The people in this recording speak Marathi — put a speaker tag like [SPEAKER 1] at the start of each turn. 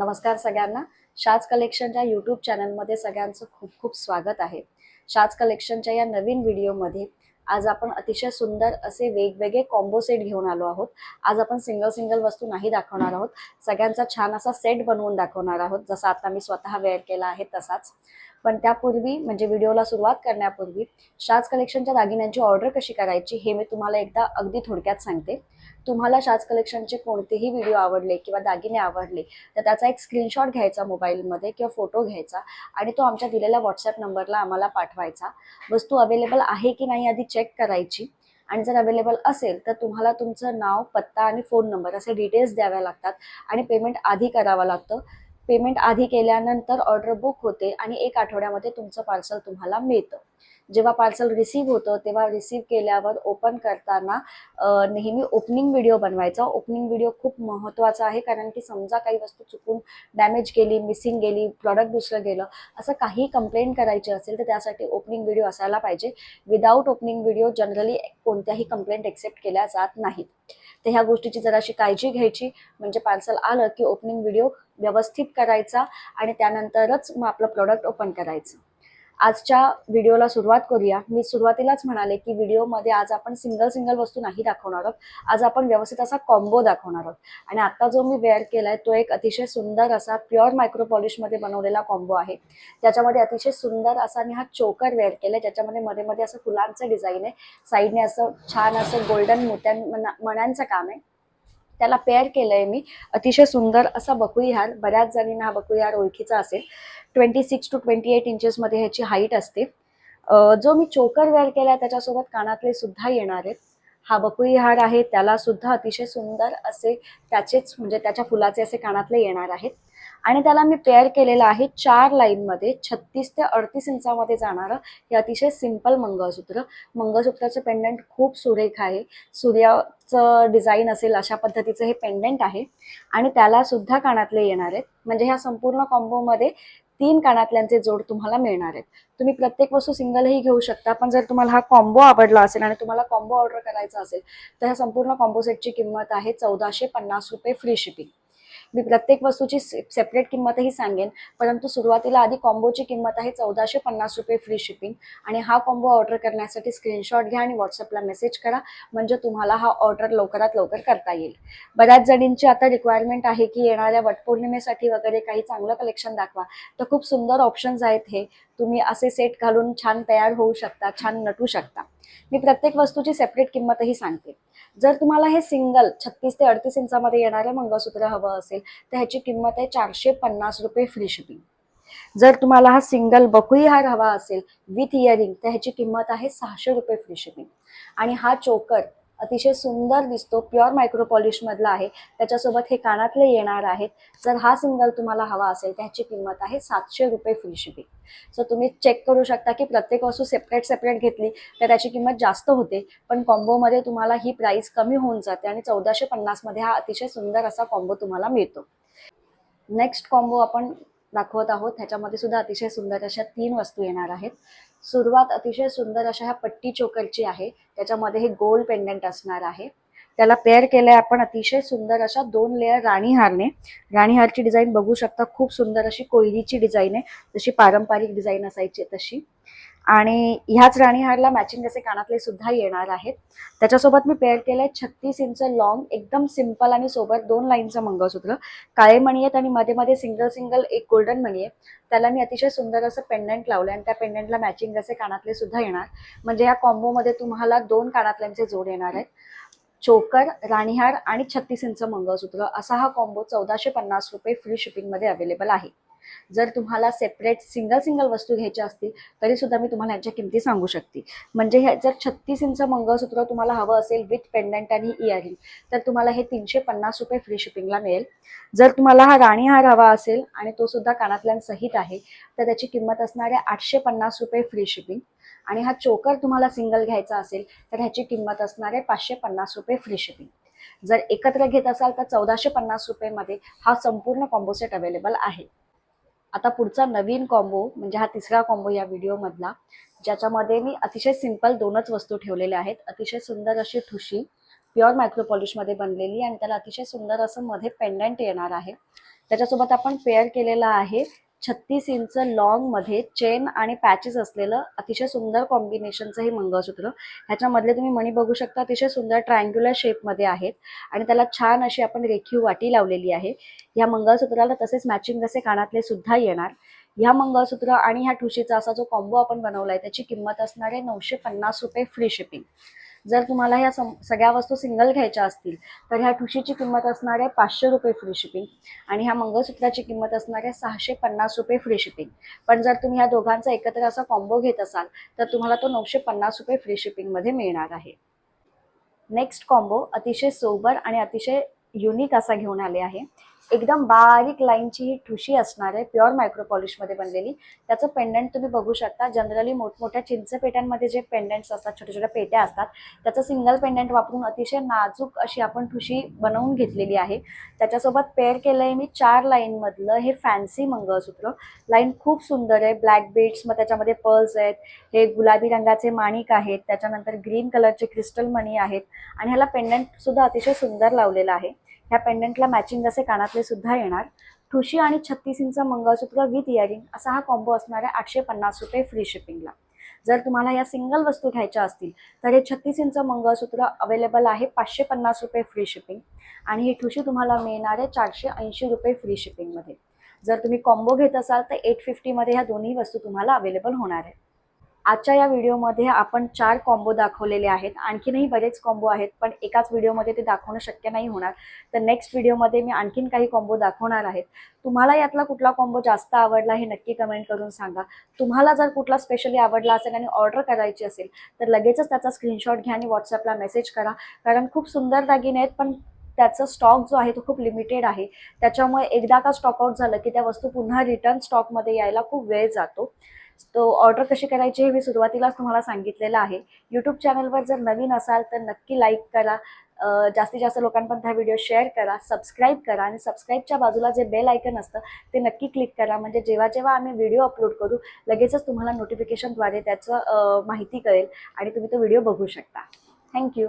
[SPEAKER 1] नमस्कार सगळ्यांना. शाज कलेक्शनच्या यूट्यूब चॅनलमध्ये सगळ्यांचं खूप खूप स्वागत आहे. शाज कलेक्शनच्या या नवीन व्हिडिओमध्ये आज आपण अतिशय सुंदर असे वेगवेगळे कॉम्बो सेट घेऊन आलो आहोत. आज आपण सिंगल सिंगल वस्तू नाही दाखवणार आहोत. सगळ्यांचा छान असा सेट बनवून दाखवणार आहोत. जसा आता मी स्वतः वेअर केला आहे तसाच. पण त्यापूर्वी म्हणजे व्हिडिओला सुरुवात करण्यापूर्वी शाज कलेक्शनच्या दागिन्यांची ऑर्डर कशी करायची हे मी तुम्हाला एकदा अगदी थोडक्यात सांगते. तुम्हाला शाज कलेक्शनचे कोणतेही व्हिडिओ आवडले किंवा दागिने आवडले तर त्याचा एक स्क्रीनशॉट घ्यायचा मोबाईलमध्ये किंवा फोटो घ्यायचा आणि तो आमच्या दिलेल्या व्हॉट्सअप नंबरला आम्हाला पाठवायचा. वस्तू अवेलेबल आहे की नाही आधी चेक करायची आणि जर अवेलेबल असेल तर तुम्हाला तुमचं नाव पत्ता आणि फोन नंबर असे डिटेल्स द्याव्या लागतात आणि पेमेंट आधी करावं लागतं. पेमेंट आधी केल्यानंतर ऑर्डर बुक होते आणि एक आठवड्यामध्ये तुमचं पार्सल तुम्हाला मिळतं. जेव्हा पार्सल रिसीव्ह होतं तेव्हा रिसीव्ह केल्यावर ओपन करताना नेहमी ओपनिंग व्हिडिओ बनवायचा. ओपनिंग व्हिडिओ खूप महत्त्वाचा आहे कारण की समजा काही वस्तू चुकून डॅमेज गेली मिसिंग गेली प्रॉडक्ट दुसरं गेलं असं काही कंप्लेंट करायची असेल तर त्यासाठी ओपनिंग व्हिडिओ असायला पाहिजे. विदाऊट ओपनिंग व्हिडिओ जनरली कोणत्याही कंप्लेंट एक्सेप्ट केल्या जात नाहीत. तर ह्या गोष्टीची जराशी काळजी घ्यायची. म्हणजे पार्सल आलं की ओपनिंग व्हिडिओ व्यवस्थित करायचा आणि त्यानंतरच मग आपलं प्रॉडक्ट ओपन करायचं. आजच्या व्हिडिओला सुरुवात करूया. मी सुरुवातीलाच म्हणाले की व्हिडिओमध्ये आज आपण सिंगल सिंगल वस्तू नाही दाखवणार आहोत. आज आपण व्यवस्थित असा कॉम्बो दाखवणार आहोत. आणि आता जो मी वेअर केलाय तो एक अतिशय सुंदर असा प्युअर मायक्रो पॉलिशमध्ये बनवलेला कॉम्बो आहे. त्याच्यामध्ये अतिशय सुंदर असा मी हा चोकर वेअर केलाय. ज्याच्यामध्ये मध्ये मध्ये असं फुलांचं डिझाईन आहे. साईडने असं छान असं गोल्डन मोत्यां मना- मण्यांचं काम आहे. त्याला पेअर केलंय मी. अतिशय सुंदर असा बकुईहार बऱ्याच जणींना हा बकुईहार ओळखीचा असेल. Twenty six to twenty eight इंचेसमध्ये ह्याची हाईट असते. जो मी चोकर वेअर केलाय त्याच्यासोबत कानातले सुद्धा येणार आहेत. हा बकुई हार आहे. त्याला सुद्धा अतिशय सुंदर असे त्याचेच म्हणजे त्याच्या फुलाचे असे कानातले येणार आहेत. आणि त्याला मी पेअर केलेलं आहे चार लाईनमध्ये छत्तीस ते अडतीस इंचामध्ये जाणारं हे अतिशय सिंपल मंगळसूत्र. मंगळसूत्राचं पेंडंट खूप सुरेख आहे. सूर्याचं डिझाईन असेल अशा पद्धतीचं हे पेंडंट आहे. आणि त्याला सुद्धा कानातले येणार आहेत. म्हणजे ह्या संपूर्ण कॉम्बोमध्ये तीन कानातल्यांचे जोड तुम्हाला मिळणार आहेत. तुम्ही प्रत्येक वस्तू सिंगलही घेऊ शकता पण जर तुम्हाला हा कॉम्बो आवडला असेल आणि तुम्हाला कॉम्बो ऑर्डर करायचा असेल तर ह्या संपूर्ण कॉम्बो सेटची किंमत आहे चौदाशे पन्नास रुपये फ्री शिपिंग मी प्रत्येक वस्तूची सेपरेट किंमतही सांगेन. परंतु सुरुवातीला आधी कॉम्बोची किंमत आहे चौदाशे पन्नास रुपये फ्री शिपिंग आणि हा कॉम्बो ऑर्डर करण्यासाठी स्क्रीनशॉट घ्या आणि व्हॉट्सअपला मेसेज करा. म्हणजे तुम्हाला हा ऑर्डर लवकरात लवकर करता येईल. बऱ्याच जणींची आता रिक्वायरमेंट आहे की येणाऱ्या वटपौर्णिमेसाठी वगैरे काही चांगलं कलेक्शन दाखवा. तर खूप सुंदर ऑप्शन्स आहेत हे. तुम्ही असे सेट घालून छान तयार होऊ शकता छान नटू शकता. मी प्रत्येक वस्तूची सेपरेट किंमतही सांगते. जर तुम्हाला हे सिंगल छत्तीस ते अडतीस इंचामध्ये येणारं मंगळसूत्र हवं असेल तर ह्याची किंमत आहे चारशे पन्नास रुपये फ्री शिपिंग जर तुम्हाला हा सिंगल बकुई हार हवा असेल विथ इयरिंग तर ह्याची किंमत आहे सहाशे रुपये फ्री शिपिंग आणि हा चोकर अतिशय सुंदर दिसतो प्युअर मायक्रो पॉलिशमधला आहे. त्याच्यासोबत हे कानातले येणार आहेत. जर हा सिंगल तुम्हाला हवा असेल त्याची किंमत आहे सातशे रुपये फ्री शिपिंग सो तुम्ही चेक करू शकता की प्रत्येक वस्तू सेपरेट सेपरेट घेतली तर त्याची किंमत जास्त होते. पण कॉम्बोमध्ये तुम्हाला ही प्राइस कमी होऊन जाते आणि चौदाशे पन्नासमध्ये हा अतिशय सुंदर असा कॉम्बो तुम्हाला मिळतो. नेक्स्ट कॉम्बो आपण दाखवत आहोत. ह्याच्यामध्ये सुद्धा अतिशय सुंदर अशा तीन वस्तू येणार आहेत. सुरुवात अतिशय सुंदर अशा ह्या पट्टी चोकरची आहे. त्याच्यामध्ये हे गोल पेंडंट असणार आहे. त्याला पेअर केलंय आपण अतिशय सुंदर अशा दोन लेअर राणीहारने राणीहारची डिझाईन बघू शकता. खूप सुंदर अशी कोयरीची डिझाईन आहे. जशी पारंपरिक डिझाईन असायची तशी. आणि ह्याच राणीहारला मॅचिंग असे कानातले सुद्धा येणार आहेत. त्याच्यासोबत मी पेअर केलंय छत्तीस इंच लॉंग एकदम सिंपल आणि सोबत दोन लाईनचं मंगळसूत्र. काळे मणी आहेत आणि मध्ये मध्ये सिंगल सिंगल एक गोल्डन मणी आहे त्याला मी अतिशय सुंदर असं पेंडंट लावलंय आणि त्या पेंडंटला मॅचिंग असे कानातले सुद्धा येणार. म्हणजे या कॉम्बोमध्ये तुम्हाला दोन कानातल्यांचे जोड येणार आहेत. चोकर राणीहार आणि छत्तीस इंच मंगळसूत्र. असा हा कॉम्बो चौदाशे पन्नास रुपये फ्री शिपिंगमध्ये अवेलेबल आहे. जर तुम्हाला सेपरेट सिंगल सिंगल वस्तू घ्यायच्या असतील तरी सुद्धा मी तुम्हाला यांच्या किमती सांगू शकते. म्हणजे हे जर छत्तीस इंच मंगळसूत्र तुम्हाला हवं असेल विथ पेंडंट आणि इयरिंग तर तुम्हाला हे तीनशे पन्नास रुपये फ्री शिपिंगला मिळेल. जर तुम्हाला हा राणी हार हवा असेल आणि तो सुद्धा कानातल्यांसहित आहे तर त्याची किंमत असणार आहे आठशे पन्नास रुपये फ्री शिपिंग आणि हा चोकर तुम्हाला सिंगल घ्यायचा असेल तर ह्याची किंमत असणार आहे पाचशे पन्नास रुपये फ्री शिपिंग जर एकत्र घेत असाल तर चौदाशे पन्नास रुपयेमध्ये हा संपूर्ण कॉम्बो सेट अवेलेबल आहे. आता पुढचा नवीन कॉम्बो म्हणजे हा तिसरा कॉम्बो या व्हिडिओमधला ज्याच्यामध्ये मी अतिशय सिंपल दोनच वस्तू ठेवलेल्या आहेत. अतिशय सुंदर अशी ठुशी प्युअर मायक्रो पॉलिशमध्ये बनलेली आणि त्याला अतिशय सुंदर असं मध्ये पेंडंट येणार आहे. त्याच्यासोबत आपण पेअर केलेला आहे छत्तीस इंच लॉंगमध्ये चेन आणि पॅचेस असलेलं अतिशय सुंदर कॉम्बिनेशनचं हे मंगळसूत्र. ह्याच्यामधले तुम्ही मणी बघू शकता अतिशय सुंदर ट्रायंग्युलर शेपमध्ये आहेत. आणि त्याला छान अशी आपण रेखीव वाटी लावलेली आहे. या मंगळसूत्राला तसेच मॅचिंग असे कानातले सुद्धा येणार. ह्या मंगळसूत्र आणि ह्या ठुशीचा असा जो कॉम्बो आपण बनवलाय त्याची किंमत असणार आहे नऊशे पन्नास रुपये फ्री शिपिंग जर तुम्हाला ह्या सम सगळ्या वस्तू सिंगल घ्यायच्या असतील तर ह्या ठुशीची किंमत असणार आहे पाचशे रुपये फ्री शिपिंग आणि ह्या मंगळसूत्राची किंमत असणार आहे सहाशे पन्नास रुपये फ्री शिपिंग पण जर तुम्ही ह्या दोघांचा एकत्र असा कॉम्बो घेत असाल तर तुम्हाला तो नऊशे पन्नास रुपये फ्री शिपिंगमध्ये मिळणार आहे. नेक्स्ट कॉम्बो अतिशय सोबर आणि अतिशय युनिक असा घेऊन आले आहे. एकदम बारीक लाईनची ही ठुशी असणार आहे प्युअर मायक्रो पॉलिशमध्ये बनलेली. त्याचं पेंडंट तुम्ही बघू शकता. जनरली मोठमोठ्या चिंचपेट्यांमध्ये जे पेंडंट्स असतात छोट्या छोट्या पेट्या असतात त्याचं सिंगल पेंडंट वापरून अतिशय नाजूक अशी आपण ठुशी बनवून घेतलेली आहे. त्याच्यासोबत पेअर केलं आहे मी चार लाईनमधलं हे फॅन्सी मंगळसूत्र. लाईन खूप सुंदर आहे. ब्लॅक बीड्स मग त्याच्यामध्ये पर्ल्स आहेत. हे गुलाबी रंगाचे माणिक आहेत. त्याच्यानंतर ग्रीन कलरचे क्रिस्टल मणी आहेत. आणि ह्याला पेंडंट सुद्धा अतिशय सुंदर लावलेला आहे. ह्या पेंडंटला मॅचिंग असे कानातले सुद्धा येणार. ठुशी आणि छत्तीस इंच मंगळसूत्र विथ इयरिंग असा हा कॉम्बो असणार आहे आठशे पन्नास रुपये फ्री शिपिंगला जर तुम्हाला या सिंगल वस्तू घ्यायच्या असतील तर हे छत्तीस इंच मंगळसूत्र अवेलेबल आहे पाचशे पन्नास रुपये फ्री शिपिंग आणि ही ठुशी तुम्हाला मिळणार आहे चारशे ऐंशी रुपये फ्री शिपिंगमध्ये जर तुम्ही कॉम्बो घेत असाल तर एट फिफ्टीमध्ये ह्या दोन्ही वस्तू तुम्हाला अवेलेबल होणार आहे. आजच्या या व्हिडिओमध्ये आपण चार कॉम्बो दाखवलेले आहेत. आणखीनही बरेच कॉम्बो आहेत पण एकाच व्हिडिओमध्ये ते दाखवणं शक्य नाही होणार. तर नेक्स्ट व्हिडिओमध्ये मी आणखीन काही कॉम्बो दाखवणार आहेत. तुम्हाला यातला कुठला कॉम्बो जास्त आवडला हे नक्की कमेंट करून सांगा. तुम्हाला जर कुठला स्पेशली आवडला असेल आणि ऑर्डर करायची असेल तर लगेचच त्याचा स्क्रीनशॉट घ्या आणि व्हॉट्सअपला मेसेज करा. कारण खूप सुंदर दागिने आहेत पण त्याचा स्टॉक जो आहे तो खूप लिमिटेड आहे. त्याच्यामुळे एकदा का स्टॉकआउट झालं की त्या वस्तू पुन्हा रिटर्न स्टॉकमध्ये यायला खूप वेळ जातो. तो ऑर्डर कशी करायची हे मी सुरुवातीलाच तुम्हाला सांगितलेलं आहे. यूट्यूब चॅनलवर जर नवीन असाल तर नक्की लाईक करा. जास्तीत जास्त लोकांपर्यंत हा व्हिडिओ शेअर करा सबस्क्राईब करा आणि सबस्क्राईबच्या बाजूला जे बेल आयकन असतं ते नक्की क्लिक करा. म्हणजे जेव्हा जेव्हा आम्ही व्हिडिओ अपलोड करू लगेचच तुम्हाला नोटिफिकेशनद्वारे त्याचं माहिती कळेल आणि तुम्ही तो व्हिडिओ बघू शकता. थँक्यू